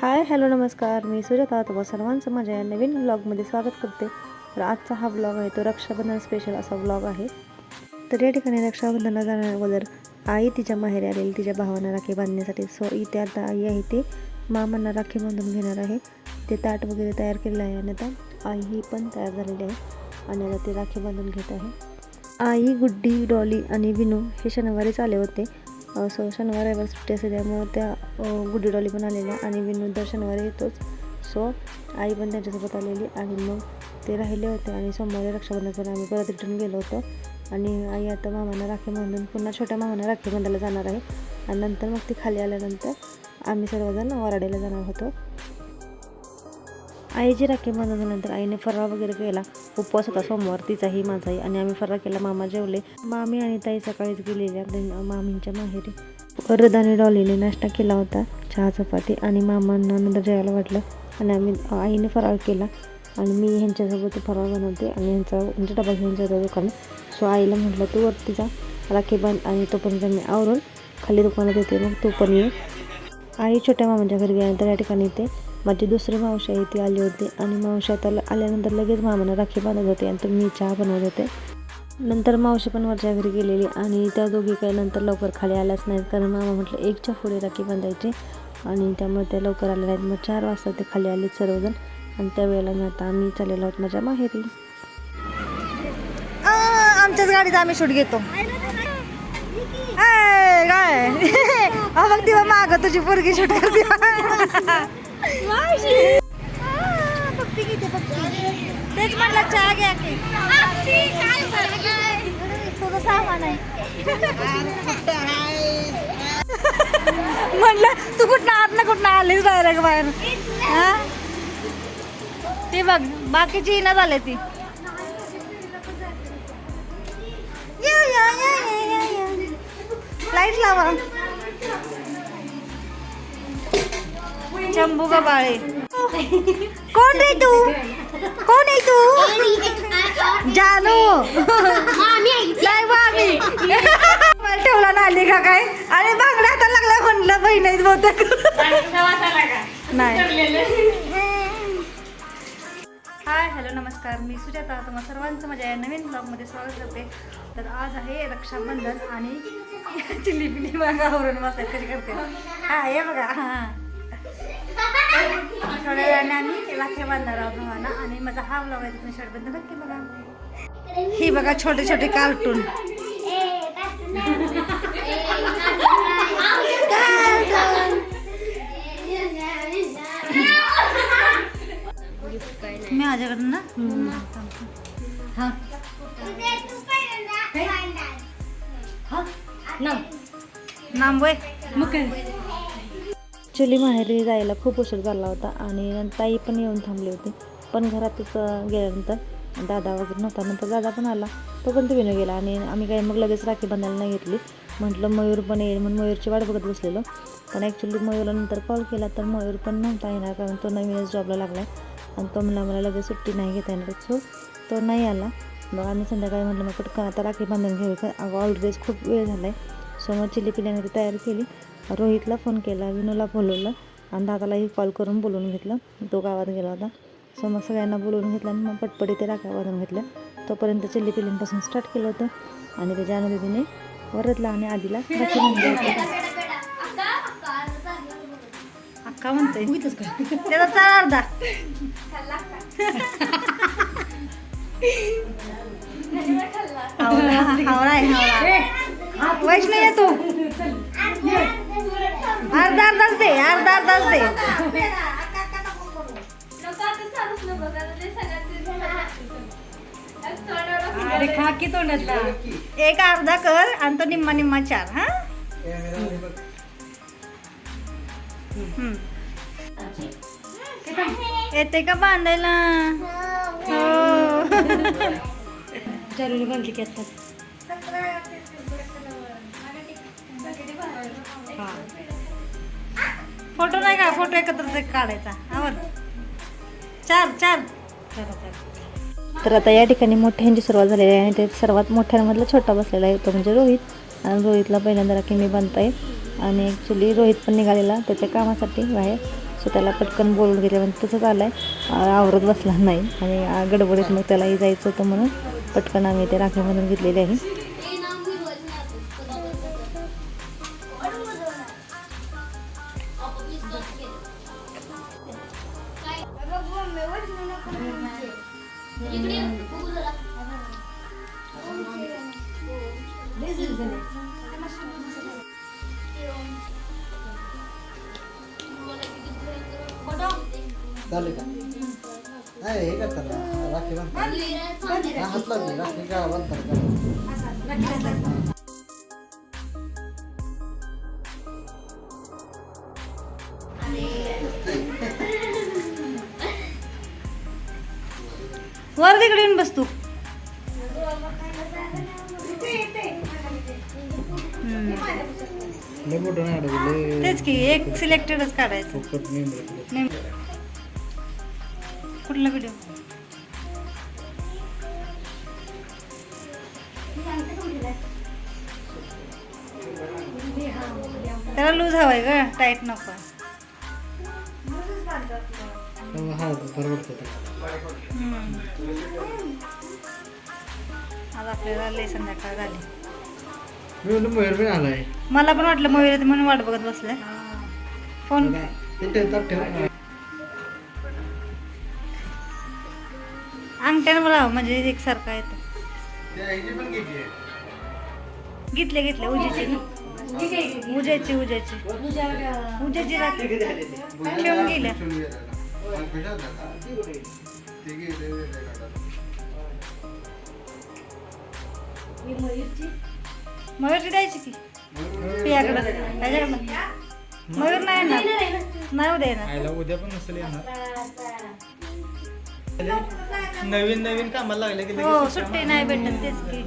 Hi hello नमस्कार. मी सुजाता तुम्हा सर्वांचं माझ्या या नवीन ब्लॉगमध्ये स्वागत करते. तर आजचा हा ब्लॉग आहे तो रक्षाबंधन स्पेशल असा ब्लॉग आहे. तर या ठिकाणी रक्षाबंधनला जाण्या अगोदर आई तिच्या माहेरी आलेली तिच्या भावांना राखी बांधण्यासाठी सो इथे आता आई आहे ती मामांना राखी बांधून घेणार आहे. ते ताट वगैरे तयार केलेलं आहे आणि आता आई ही पण तयार झालेली आहे आणि आता ते राखी बांधून घेत आहे. आई गुड्डी डॉली आणि विनू हे शनिवारीच आले होते. सो शनिवार रविवार सुट्टी असते त्यामुळे त्या अ, गुड्डी डॉली पण आलेल्या आणि विनोद दर शनिवारी येतोच. सो आई पण त्यांच्यासोबत आलेली आणि मग ते राहिले होते आणि सोमवारी रक्षाबंधन करून आम्ही परत रिटर्न गेलो होतो. आणि आई आता मामांना राखी बांधून पुन्हा छोट्या मामांना राखी बांधायला जाणार आहे. आणि नंतर मग ती खाली आल्यानंतर आम्ही सर्वजण वराडेला जाणार होतो. आईची राखी बांधल्यानंतर आईने फराळ वगैरे केला. उपवास होता सोमवार तिचाही माझाही. आणि आम्ही फरार केला मामा जेवले. मामी आणि ताई सकाळीच गेलेल्या मामींच्या माहेरी. परत आणि डॉलीने नाश्ता केला होता चहा चपाती आणि मामांना नंतर जेवायला वाटलं. आणि आम्ही आईने फराळ केला. आणि मी ह्यांच्यासोबत फराळ बनवते आणि ह्यांचा म्हणजे डबा घेऊन जातो दुकान सो आईला म्हटलं तू वरती जा. राखी बांध आणि तोपर्यंत मी आवरून खाली दुकानात येते. मग तू पण ये. आई छोट्या मामांच्या घरी गेल्यानंतर या ठिकाणी ते माझी दुसरी मावशी आहे ती आली होती आणि मावशी आता ल- आल्यानंतर लगेच मामांना राखी बांधत होते आणि तर मी चहा बनवत होते. नंतर मावशी पण वरच्या घरी गेलेली आणि त्या दोघी काही नंतर लवकर खाली आल्याच नाहीत कारण मामा म्हटलं एकच्या पुढे राखी बांधायची आणि त्यामुळे त्या लवकर आल्या नाहीत. मग चार वाजता ते खाली आलेत सर्वजण आणि त्यावेळेला मी आता आम्ही चाललेलो आहोत माझ्या माहेरी. आमच्याच गाडीत आम्ही शूट घेतो. काय मग तेव्हा माग तुझी पोरगी शूट करते. तेच म्हणलं चहा घ्या की. तुझं सामान आहे. म्हणलं तू कुठं आत ना कुठं आलीस डायरेक्ट बाहेर? हा? ते बघ बाकीची ना झाले ती. लाइट लावा. शंभू बाळे? कोण रे तू? कोण आहे तू? जानू. नाही मामी मला ठेवला ना आली का काय? आणि बांगड्या आता लागला म्हणलं बहीण आहेत बहुतेक. नाही. हाय हॅलो नमस्कार. मी सुजाता. तुम्हा सर्वांचं माझ्या या नवीन ब्लॉगमध्ये स्वागत करते. तर आज आहे रक्षाबंधन आणि चिल्ली बघा आवरून मस्त कशी करते. हा हे बघा. हा थोड्या वेळाने आम्ही राख्या बांधणार आहोत भावाला आणि माझा हा ब्लॉग आहे तुम्ही शर्टबंद नक्की बघा. ही बघा छोटे छोटे कार्टून मी माझ्याकडून ना हा? नांबोय ॲक्च्युली माहेरी जायला खूप उशीर झाला होता आणि ताई पण येऊन थांबली होती. पण घरातच गेल्यानंतर दादा वगैरे नव्हता. नंतर दादा पण आला. तो पण तिने गेला आणि आम्ही काय मग लगेच राखी बांधायला नाही घेतली. म्हटलं मयूर पण येईल म्हणून मयूरची वाट बघत बसलेलो. पण ॲक्च्युली मयूरला नंतर कॉल केला तर मयूर पण नव्हता येणार कारण तो नवीनच जॉबला लागला. आणि तो म्हणला मला लगेच सुट्टी नाही घेता येणार. सो तो नाही आला. मग आम्ही संध्याकाळी म्हटलं मग पटकन आता राखी बांधून घेऊ का अगं ऑलरेडीच खूप वेळ झाला आहे सो मग चिली पिल्याने ती तयारी केली. रोहितला फोन केला विनूला बोलवलं आणि दादालाही कॉल करून बोलवून घेतलं. तो गावात गेला होता. सो मग सगळ्यांना बोलवून घेतलं आणि मग पटपटी ते राख्या बांधून घेतल्या तोपर्यंत चिल्ली पिल्लींपासून स्टार्ट केलं होतं. आणि त्याच्या अनुदिदीने वरदला आणि आधीला राखी बांधली होती. अक्का म्हणते त्याचा चार अर्धा. हावरा आहे हावरा वैष्णव ये तू. अर्धा अर्धाच दे अर्धा अर्धाच दे. अरे खा की तोंडातला. एक अर्धा कर आणि तो निम्मा निम्मा चार हा. येते का बांधायला? हो. जरुरी बांधली की असतात फोटो नाही का? फोटो एकत्र काढायचा. आवर चार चार तर आता या ठिकाणी मोठ्यांची सुरुवात झालेली आहे आणि ते सर्वात मोठ्यांमधला छोटा बसलेला आहे तो म्हणजे रोहित. आणि रोहितला पहिल्यांदा राखी मी बनताय. आणि ॲक्च्युली रोहित पण निघालेला त्याच्या कामासाठी बाहेर. सो त्याला पटकन बोलून गेले म्हणजे तसंच आलं आहे आवरत बसला नाही. आणि गडबडीत मग त्यालाही जायचं होतं म्हणून पटकन आम्ही ते राखीमधून घेतलेले आहे. चालेल का? नाही हे करतात ना. राखी बांधतात हा, हात लागले राखी का बांधतात का? वर तिकडे येऊन बस तू. तेच की एक सिलेक्टेडच काढायचं. कुठला व्हिडिओ त्याला लूज हवाय ग टाईट नको. हा आज आपल्याला लय संध्याकाळ झाली. मला पण वाटलं मयूर म्हणून वाट बघत बसले फोन ठेव. अंगठ्यानं मला म्हणजे एकसारखा येतो घेतले घेतले उजेची. ना उजेची. उजेची उजेची रात्री ठेवून गेल्या. मयूरची? द्यायची की? पियाकडं त्याच्याकडं मयूर नाही येणार. नाही उद्या येणार. उद्या पण नसेल येणार. नवीन नवीन कामाला लागले की हो लगेच सुट्टी नाही भेटत तेच की.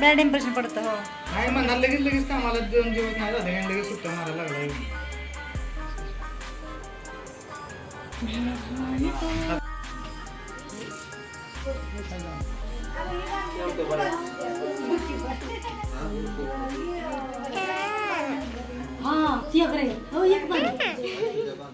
बॅड इम्प्रेशन पडतं हो. नाही लगेच लगेच कामाला दोन दिवस नाही झाले आणि लगेच सुट्ट्या मारायला वाढेल कुठं कुठं करून वाढेल नाही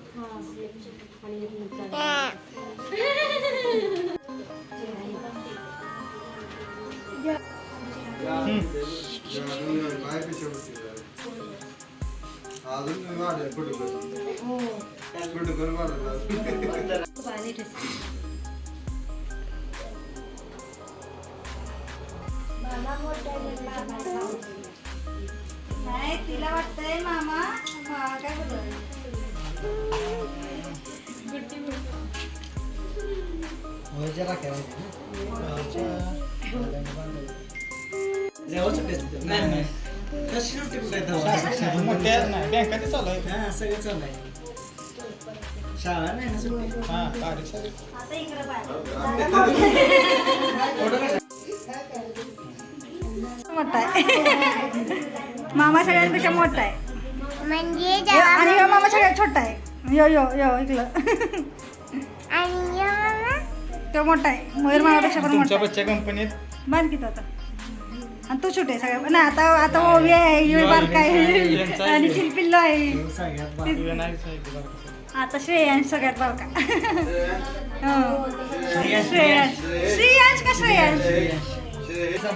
तिला वाटतंय मामा काय मयूरच्या शाळा नाही मोठा आहे. मामा सगळ्यांपेक्षा मोठा आहे. म्हणजे यो- जेव्हा आणि यो मामा सगळ्यात छोटा आहे. यो यो यो इकडं. आणि जेव्हा तो मोठा आहे. मयूर मामापेक्षा पण मोठा तुमच्या आहे. बच्च्या कंपनीत? बांध किती आता. आणि तू छोटे सगळ्या नाही आता आता ओवी आहे युवी बारका आहे. आहे. आणि शिल्पिल्लो आहे. सगळ्यात. नाही. आता श्रेयांश सगळ्यात बारका. हो. श्रेयांश श्रेयांश. का श्रेयांश?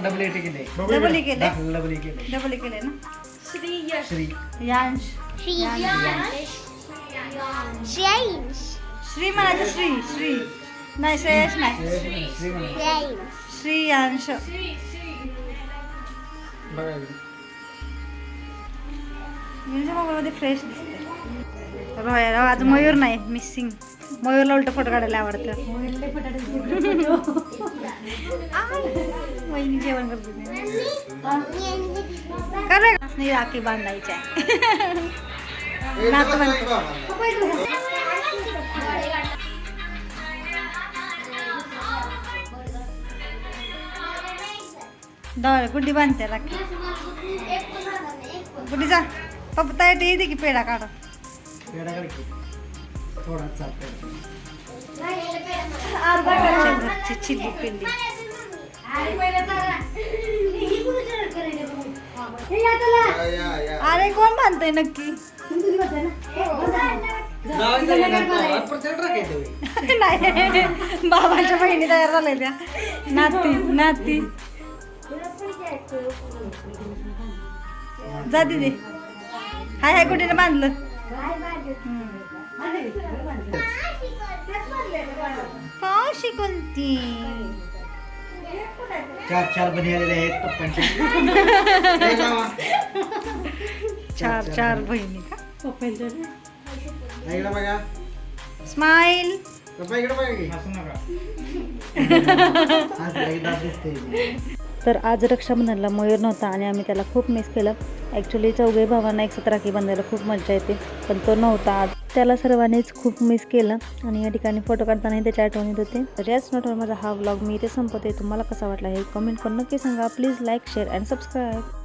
डबल एटी केले डबल केले डबल ए केले डबल केले ना? श्री यांश श्रेयांश श्री म्हणायचं श्री श्री नाही श्रेयश नाही श्रेयांश श्रीयांश. यांच्या मोबाईलमध्ये फ्रेश दिसते रोया आज मयूर नाही मिसिंग मयूरला उलट फोटो काढायला आवडतं. जेवण करते. नाही राखी बांधायची आहे. नातवंड दळ गुड्डी बांधते राखी. गुड्डी जा. पप्पा ताईट येते की पेढा काढा. पेढा कर अरे कोण बांधतंय नक्की? प्रत्येक राखायचं नाही. बाबांच्या बहिणी तयार झाल्या त्या नाती नाती. जा दिदी. हाय हाय कुठे बांधलं? का शिकवती चार चार बनी आलेले आहेत. चार चार बहिणी का? इकडे बघा. स्माइल पप्पा इकडे बघा की. हसू नका. आज एकदा दिसते तर आज रक्षाबंधनला मयूर नव्हता आणि आम्ही त्याला खूप मिस केलं. ॲक्च्युली चौघे भावांना एक साथ राखी बांधायला खूप मजा येते पण तो नव्हता आज. त्याला सर्वांनीच खूप मिस केलं आणि या ठिकाणी फोटो काढतानाही त्याची आठवण येत होते. तर याच नोटवर माझा हा व्लॉग मी इथे संपवते. तुम्हाला कसा वाटला हे कमेंट करून नक्की सांगा. Please like share and subscribe